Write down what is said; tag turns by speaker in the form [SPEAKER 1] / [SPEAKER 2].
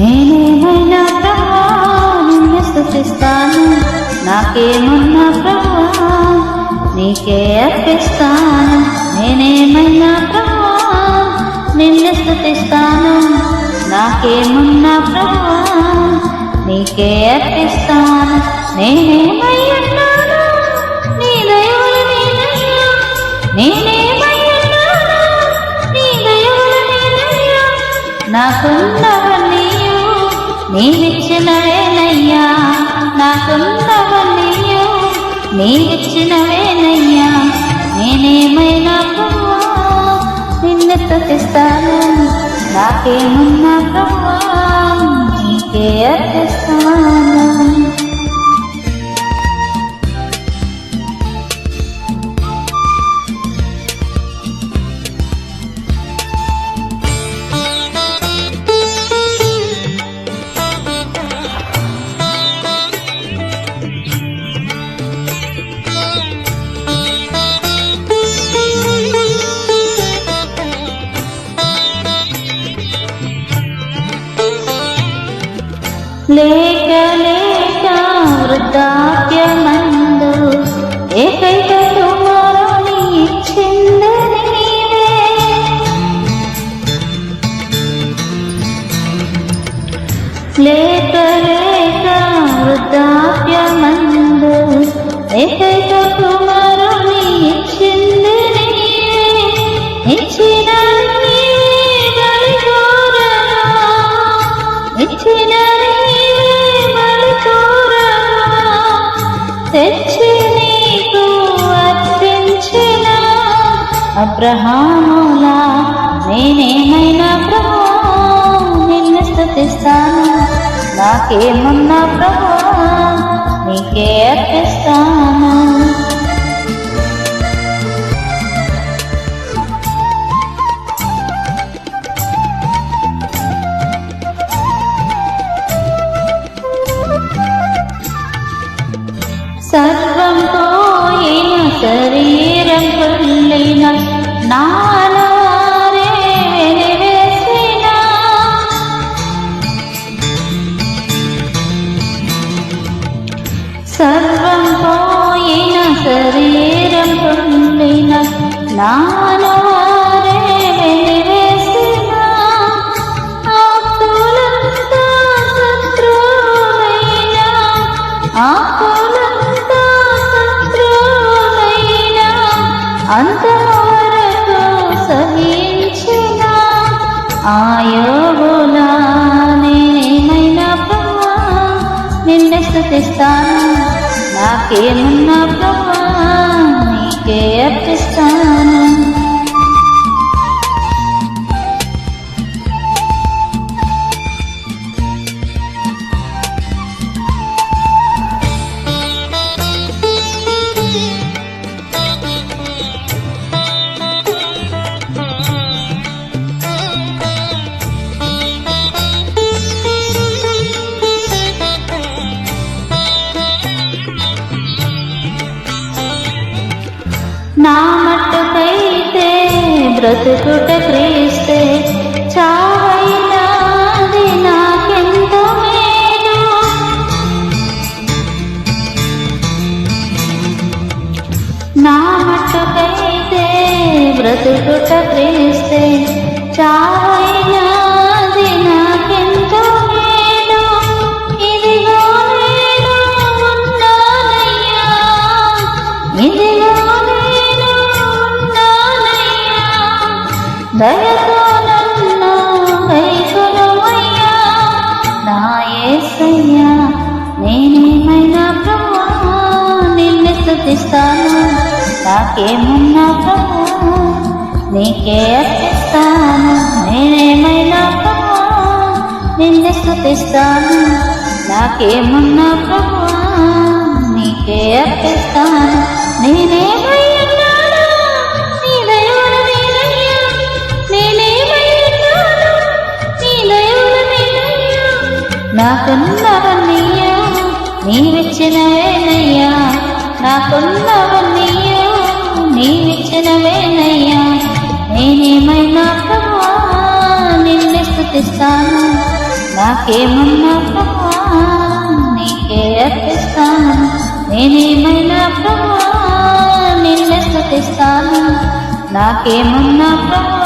[SPEAKER 1] నేనేమైనా ప్రభా నిన్ను స్థుతిస్తాను నాకేమున్నా ప్రభా నీకే అర్పిస్తాను నేనేమైనా ప్రభా నిన్ను స్థుతిస్తాను నాకేమున్నా ప్రభా నీకే అర్పిస్తాను నేనేమై నీవిచ్చినవేనయ్యా నాకున్నవన్నీయు నీవిచ్చినవేనయ్యా నేనేమైనా నిన్ను తుతిస్తాను నాకేమున్నా ప్రభా నీకే అర్పిస్తాను లేక లేక వృద్ధా అబ్రహాములా నేనేమైనా ప్రభా నిన్ను స్థుతిస్తాను. నాకేమున్నా ప్రభా నీకే అర్పిస్తాను. శరీరం పొందిన నాను అంతవరకు సహించిన ఆయోగులా ప్రభా నిన్ను స్థుతిస్తాను నాకేమున్నా ప్రభా నా మట్టుకైతే బ్రతుకుట క్రీస్తే చావైనాది నాకెంత మేలు. నా మట్టుకైతే బ్రతుకుట క్రీస్తే చావైనా నేనేమైనా ప్రభా నిన్ను స్తుతిస్తాను నాకేమున్నా ప్రభా నీకే అర్పిస్తాను నేనేమైనా ప్రభా నిన్ను స్థుతిస్తాను నాకేమున్నా ప్రభా నీకే అర్పిస్తాను నేనే నాకున్నవన్నీయు నీవిచ్చినవేనయ్యా నాకున్నవన్నీయు నీవిచ్చినవేనయ్యా నేనేమైనా ప్రభా నిన్ను స్థుతిస్తాను. నాకేమన్నా ప్రభా నీకే అర్పిస్తాను. నేనేమైనా ప్రభా నిన్నే స్థుతిస్తాను. నాకేమన్నా ప్రభా